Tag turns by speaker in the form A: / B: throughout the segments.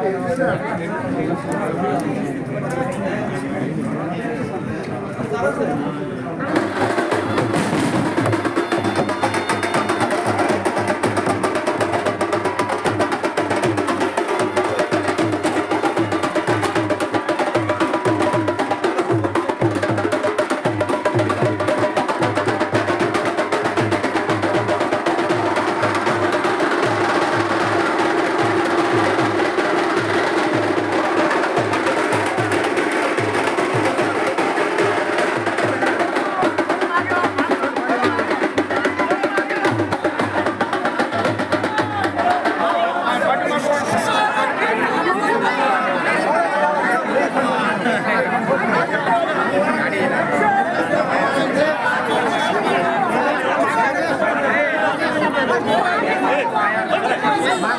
A: Thank you.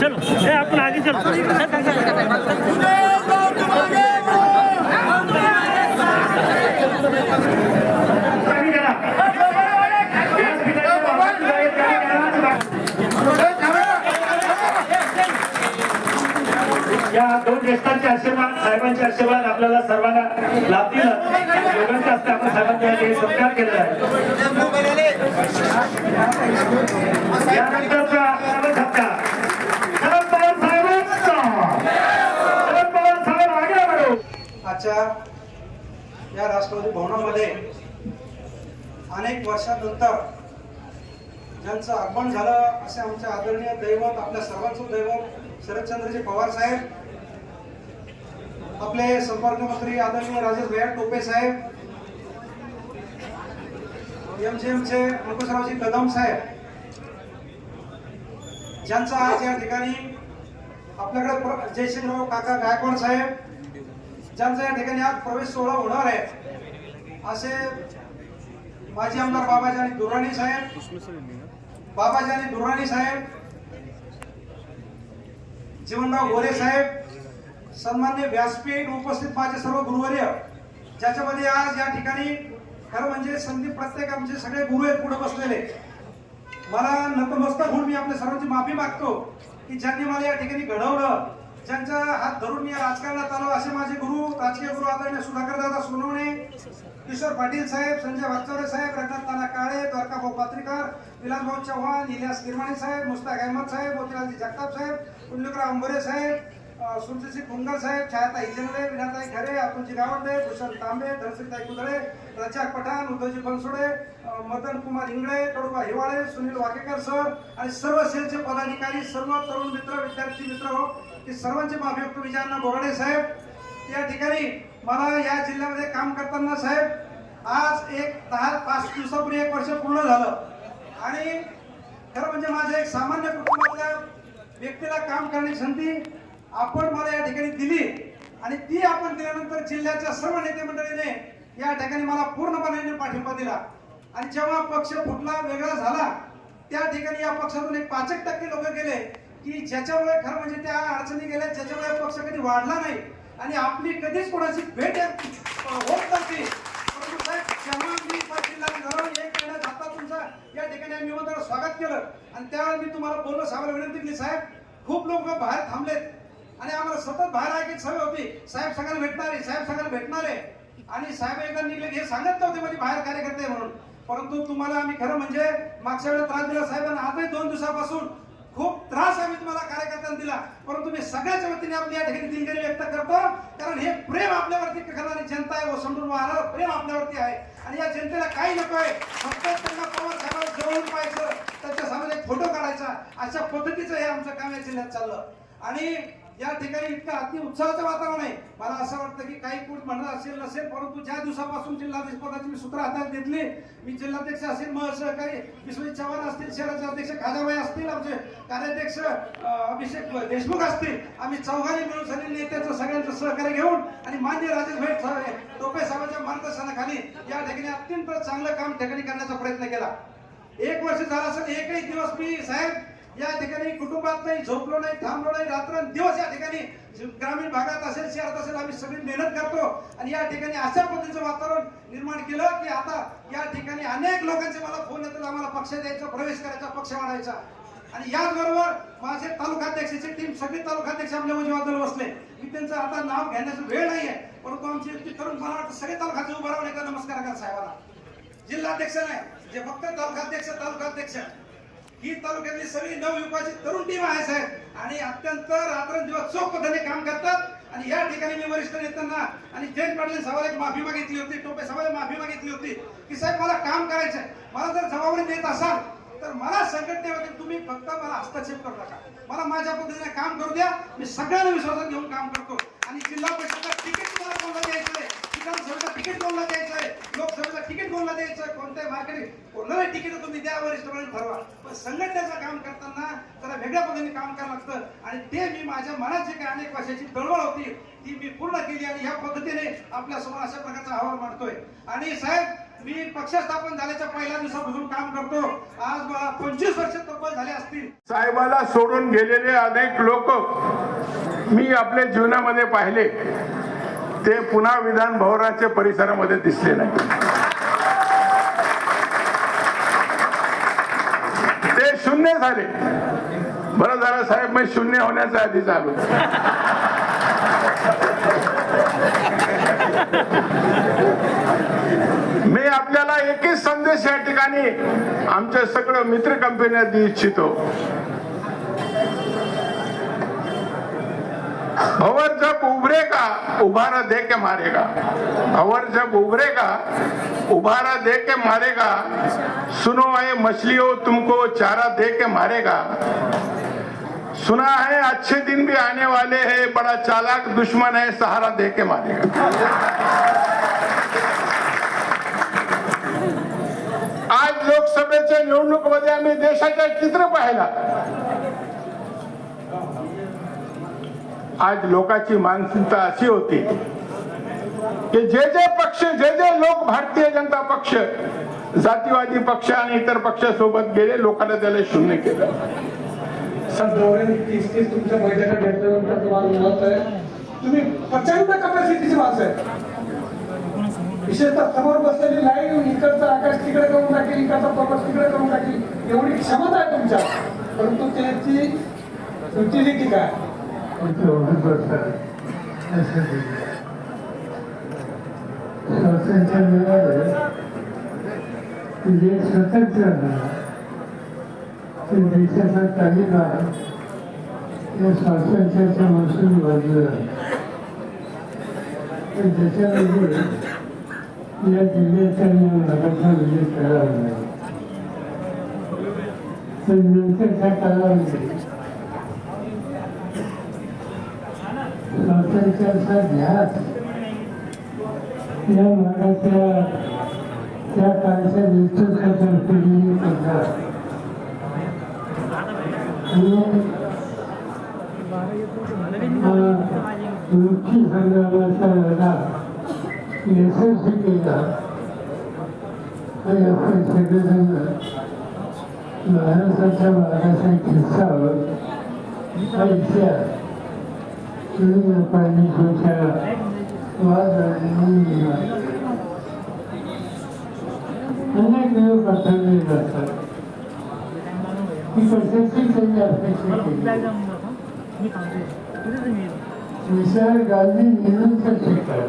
B: चलो ए, आपण आगे चलो.
C: ज्येष्ठांचे आशीर्वाद साहेबांचे आशीर्वाद आपल्याला सर्वांना लाभतील. योगांच्या हस्ते आपण साहेबांच्या या ठिकाणी सत्कार केलेला आहे. यानंतरचा सत्कार शरद पवार साहेबांचा. शरद पवार साहेब आगे बढो
D: आजच्या या राष्ट्रवादी भवनामध्ये अनेक वर्षानंतर ज्यांचं आगमन झालं असे आमचे आदरणीय दैवत आपल्या सर्वांचं दैवत शरदचंद्रजी पवार साहेब आपले संपर्क मंत्री आदरणीय राजेश भैया टोपे साहेब एमजीएमचे अंकुशरावजी कदम साहेब ज्यांचा आज या ठिकाणी आपल्याकडे प्र- जयसिंगराव काका गायकवाड साहेब ज्यांचा या ठिकाणी आज प्रवेश सोहळा होणार आहे असे माजी आमदार बाबाजानी दुर्राणी साहेब बाबाजानी दुर्राणी साहेब जीवनराव गोरे साहेब सन्मान्य व्यासपीठ उपस्थित माझे सर्व गुरुवर्य ज्याच्यामध्ये आज या ठिकाणी खरं म्हणजे संदीप प्रत्येक आमचे सगळे गुरु आहेत पुढे बसलेले. मला नतमस्तक होऊन मी आपल्या सर्वांची माफी मागतो की ज्यांनी मला या ठिकाणी घडवलं ज्यांचा हात धरून मी या राजकारणात आलो असे माझे गुरु राजकीय गुरु आदरणीय सुधाकर दादा सोनवणे किशोर पाटील साहेब संजय वागचौरे साहेब रघुनाथ नाना काळे द्वारकाभाऊ पात्रीकर विलासभाऊ चव्हाण इलियास किरमाणी साहेब मुस्ताक अहमद साहेब मोतीलालजी जगताप साहेब पुण्यकराव अंबोरे साहेब सुरजीतसिंग कुंगल साहेब छायाताई इजनवे विनाताई खरे अतुलजी गावंडे भूषण तांबे धनश्रीताई कुदळे रचा पठाण उद्धवजी बनसोडे मदन कुमार हिंगळे कडुबा हिवाळे सुनील वाकेकर सर आणि सर्व सेलचे पदाधिकारी सर्व तरुण मित्र विद्यार्थी मित्र हो की सर्वांचे माफी व्यक्त विजयांना साहेब. या ठिकाणी मला या जिल्ह्यामध्ये काम करताना साहेब आज एक दहा पाच दिवसापूर्वी एक वर्ष पूर्ण झालं. आणि खरं म्हणजे माझ्या एक सामान्य कुटुंबातल्या व्यक्तीला काम करण्याची संधी आपण मला या ठिकाणी दिली आणि ती आपण दिल्यानंतर जिल्ह्याच्या सर्व नेते मंडळीने या ठिकाणी मला पूर्णपणे पाठिंबा दिला. आणि जेव्हा पक्ष फुटला वेगळा झाला त्या ठिकाणी या पक्षातून एक पाच एक टक्के लोक गेले की ज्याच्यामुळे खरं म्हणजे त्या अडचणी गेल्या ज्याच्यामुळे पक्ष कधी वाढला नाही. आणि आपली कधीच कोणाची भेट होत नव्हती. साहेब जेव्हा मी झालो एक महिना जाता तुमचा या ठिकाणी आम्ही स्वागत केलं. आणि त्यावेळी मी तुम्हाला बोललो साहेबांना विनंती केली साहेब खूप लोक बाहेर थांबलेत. आणि आम्हाला सतत बाहेर ऐकायची सवय होती. साहेब सगळ्यांना भेटणारे साहेब सगळ्यांना भेटणारे. आणि साहेब एकदा निघले हे सांगत नव्हते म्हणजे बाहेर कार्यकर्ते आहे म्हणून. परंतु तुम्हाला आम्ही खरं म्हणजे मागच्या वेळेला त्रास दिला साहेबांना आजही दोन दिवसापासून खूप त्रास आम्ही तुम्हाला कार्यकर्त्यांना दिला. परंतु मी सगळ्याच्या वतीने आपली या ठिकाणी दिलगिरी व्यक्त करतो. कारण हे प्रेम आपल्यावरती करणारी जनता आहे व समजून वाहणार प्रेम आपल्यावरती आहे. आणि या जनतेला काही नको आहे. फक्त त्यांना पवार साहेबांना जवळून पाहायचं त्यांच्यासमोर एक फोटो काढायचा. अशा पद्धतीचं हे आमचं काम या जिल्ह्यात चाललं. आणि या ठिकाणी इतकं अति उत्साहाचं वातावरण आहे. मला असं वाटतं की काही कोण म्हणत असेल नसेल परंतु ज्या दिवसापासून जिल्हाध्यक्ष पदाची मी सूत्र हातात घेतली मी जिल्हाध्यक्ष असेल मग सहकारी विश्वजित चव्हाण असतील शहराचे अध्यक्ष खाजाबाई असतील आमचे कार्याध्यक्ष अभिषेक देशमुख असतील आम्ही चौघांनी मिळून सगळे नेत्याचं सगळ्यांचं सहकार्य घेऊन आणि मान्य राजेश भाई टोपे साहेबांच्या मार्गदर्शनाखाली या ठिकाणी अत्यंत चांगलं काम ठिकाणी करण्याचा प्रयत्न केला. एक वर्ष झालं असेल एकही दिवस मी साहेब या ठिकाणी कुटुंबात नाही झोपलो नाही थांबलो नाही रात्र दिवस या ठिकाणी ग्रामीण भागात असेल शहरात असेल आम्ही सगळी मेहनत करतो. आणि या ठिकाणी अशा पद्धतीचं वातावरण निर्माण केलं की आता या ठिकाणी अनेक लोकांचे मला फोन येतात आम्हाला पक्ष द्यायचा प्रवेश करायचा पक्ष वाढायचा आणि याचबरोबर माझे तालुकाध्यक्षाची टीम सगळे तालुकाध्यक्ष आपल्या उजवादल बसले. मी त्यांचं आता नाव घेण्याचा वेळ नाहीये परंतु आमची इतके तरुण मला वाटतं सगळे तालुकाचे उभं राहून एकदा नमस्कार करा साहेबांना. जिल्हाध्यक्ष नाही जे फक्त तालुकाध्यक्ष तालुकाध्यक्ष. ही तालुक्यातली सगळी नवयुगाची तरुण टीम आहे साहेब. आणि अत्यंत रात्रंदिवस चोख पद्धतीने काम करतात. आणि या ठिकाणी मी वरिष्ठ नेत्यांना आणि जयंत पाटील साहेबांना एक माफी मागितली होती टोपे साहेबांना माफी मागितली होती की साहेब मला काम करायचंय. मला जर जबाबदारी देत असाल तर मला संघटनेमध्ये तुम्ही फक्त मला हस्तक्षेप करू नका. मला माझ्या पद्धतीने काम करू द्या. मी सगळ्यांना विश्वासात घेऊन काम करतो. आणि जिल्हा परिषदला तिकीट मला कोणाला विधानसभेचं तिकीट कोणला द्यायचंय? लोकसभेचं तिकीट कोणला द्यायचं कोणत्याही मार्केट कोणाला तिकीट तुम्ही द्या वरिष्ठपणे ठरवा पण संघटनेचं काम करताना जरा वेगळ्या पद्धतीने काम करावं लागतं. आणि ते मी माझ्या मनात जे काही अनेक वर्षाची दळवळ होती ती मी पूर्ण केली आणि ह्या पद्धतीने आपल्यासमोर अशा प्रकारचा अहवाल मांडतोय. आणि साहेब मी पक्ष स्थापन झाल्याच्या पहिल्या दिवसापासून काम करतो. आज मला पंचवीस वर्ष तब्बल झाले असतील.
E: साहेबाला सोडून गेलेले अनेक लोक मी आपल्या जीवनामध्ये पाहिले. ते पुन्हा विधान भवनाच्या परिसरामध्ये दिसले नाही. ते शून्य झाले. बरं झालं साहेब मी शून्य होण्याच्या आधी झालो मी आपल्याला एकच संदेश या ठिकाणी आमच्या सगळं मित्र कंपन्या देऊ इच्छितो. भवर जब उभरेगा उभारा दे के मारेगा। भवर जब उभरेगा उभारा दे के मारेगा सुनो है मछलियों तुमको चारा दे के मारेगा। सुना है अच्छे दिन भी आने वाले हैं बड़ा चालाक दुश्मन है सहारा दे के मारेगा। आज लोकसभेच्या निवडणूकमध्ये आम्ही देशाचा चित्र पाहिला आज लोकांची मानसिकता अशी होती की जे जे पक्ष जे जे लोक भारतीय जनता पक्ष जातीवादी पक्ष आणि इतर पक्षासोबत गेले लोकांना त्याला शून्य केलं.
F: तीस तुमच्या तुम्हाला तुम्ही प्रचंड कपॅसिटीची माणसं आहे विशेषतः समोर बसलेली लाईन इकडचं आकाश तिकडे करून टाकेल इकडचा प्रकाश तिकडे करून टाकेल एवढी क्षमता आहे तुमच्या. परंतु त्याची युटिलिटी काय?
G: स्वातंत्र्य मिळालं. जे स्वतंत्र झालं ते देशाचा तालिका या स्वातंत्र्याच्या महसूल बाजूला तर त्याच्यामध्ये या जिल्ह्याचा भागाचा विजय करावा नाही. पण नंतरच्या काळामध्ये स्वातंत्र्याचा ध्यास या त्या काळच्या नेतृत्वाच्या पिढीने मुख्य संग्रामाचा लढा यशस्वी केला आणि आपण सगळेजण महाराष्ट्राच्या भागाचा एक हिस्सा हा अनेक लोक जातात ही त्यांनी अपेक्षा केली विशाल गांधी निरंतर शिकतात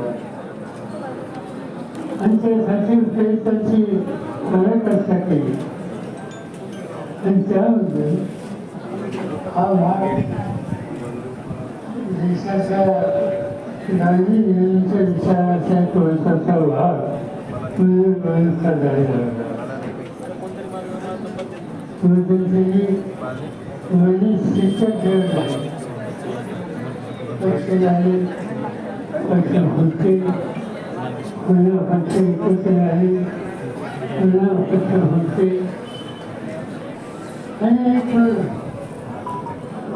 G: आणि त्यासाठी ते त्यांची कार्यकर्ता केली आणि त्यामध्ये हा भाग देशाच्या गांधी निरंतर विचाराच्या कोणताचा भाग म्हणजे बरेचसा झालेला होता मग त्यांची वडील शिक्षक ठेवले पक्ष झाले पक्ष होते पुन्हा पक्ष एकत्र आले पुन्हा पक्ष होते आणि एक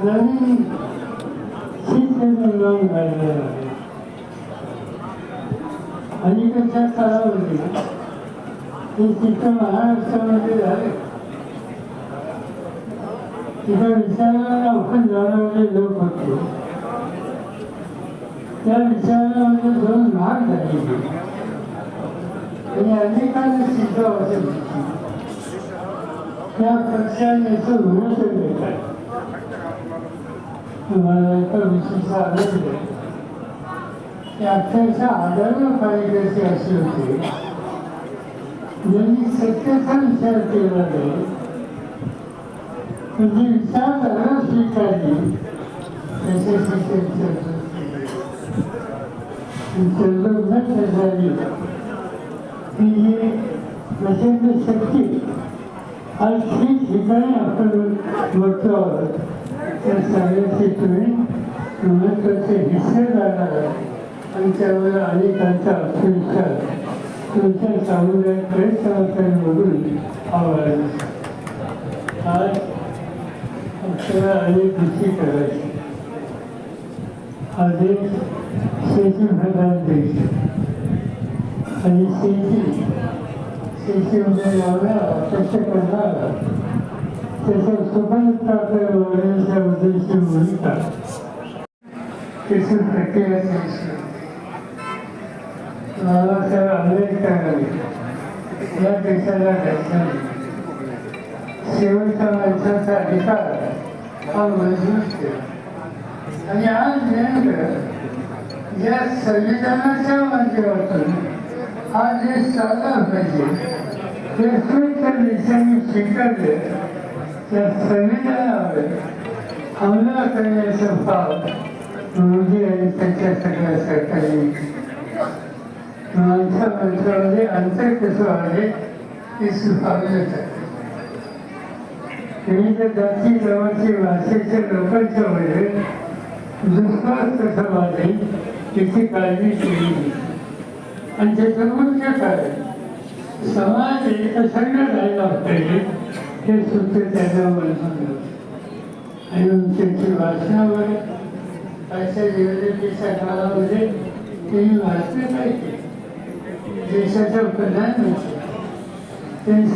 G: नवीन चित्र निर्माण आहे अलीकडच्या काळामध्ये हे चित्र महाराष्ट्रामध्ये झाले तिथं विचाराला आपण जाणवले लोक होते त्या विचारामध्ये दोन भाग झाले आणि अनेकांना सिद्ध वाटत त्या पक्षाने तो मला एका विशिष्ट आनंद अक्षरशः पाहिजे असे होते ज्यांनी सत्याचा विचार केला नाही म्हणजे विचारधारा स्वीकारली त्याच्याशी त्यांचं झाली की ही प्रचंड शक्ती आज ठिकाणी आपण बघतो आहोत त्या सगळ्याचे तुम्ही महत्त्वाचे हिस्सेदार आहात आणि त्यावर अनेकांचा आत्मविश्वास तुमच्या सामुदायिक प्रयत्नांमधून हवा आज आपल्याला अनेक गोष्टी करायची हा देश शेतीप्रधान देश आणि शेती शेतीमध्ये लावणारा कष्ट करणारा बाबासाहेब आंबेडकरांनी या देशाला शेवटच्या माणसाचा अधिकार हा मंजूर केला आणि आज नेमकं या संविधानाच्या माध्यमातून हा देश चालला पाहिजे हे स्वेच्छ देशांनी स्वीकारले त्या संविधानावर हमला करण्याचा भाव मोदी आणि त्यांच्या सगळ्या सरकारने माणसा माणसामध्ये अंतर कसं आहे सुधारलं जातं विविध जाती जमाती भाषेच्या लोकांच्या मध्ये दुष्काळ कसं वाढेल याची काळजी केली आणि त्याचं मुख्य कारण समाज एकसंघ राहिला पाहिजे हे सूत्र त्यांना मंजूर आणि त्यांची भाषणावर अशा निवडणुकीच्या काळामध्ये त्यांनी वाचले पाहिजे. देशाच्या प्रधानमंत्री. त्यांनी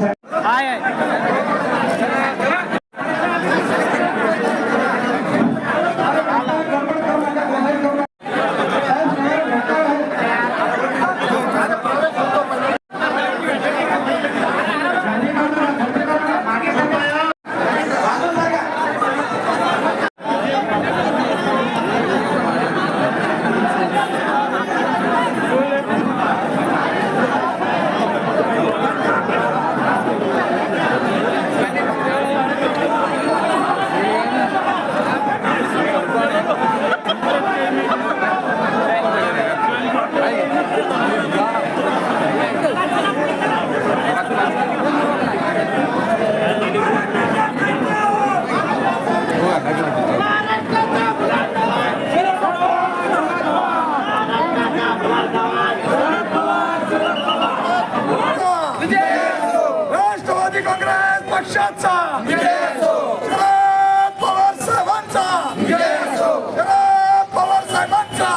H: पक्षांचा शरद पवार साहेबांचा शरद पवार साहेबांचा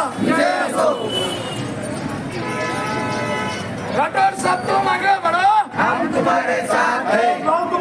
H: राठोड साहेब तो मागे बडा हम तुम्हारे साथ है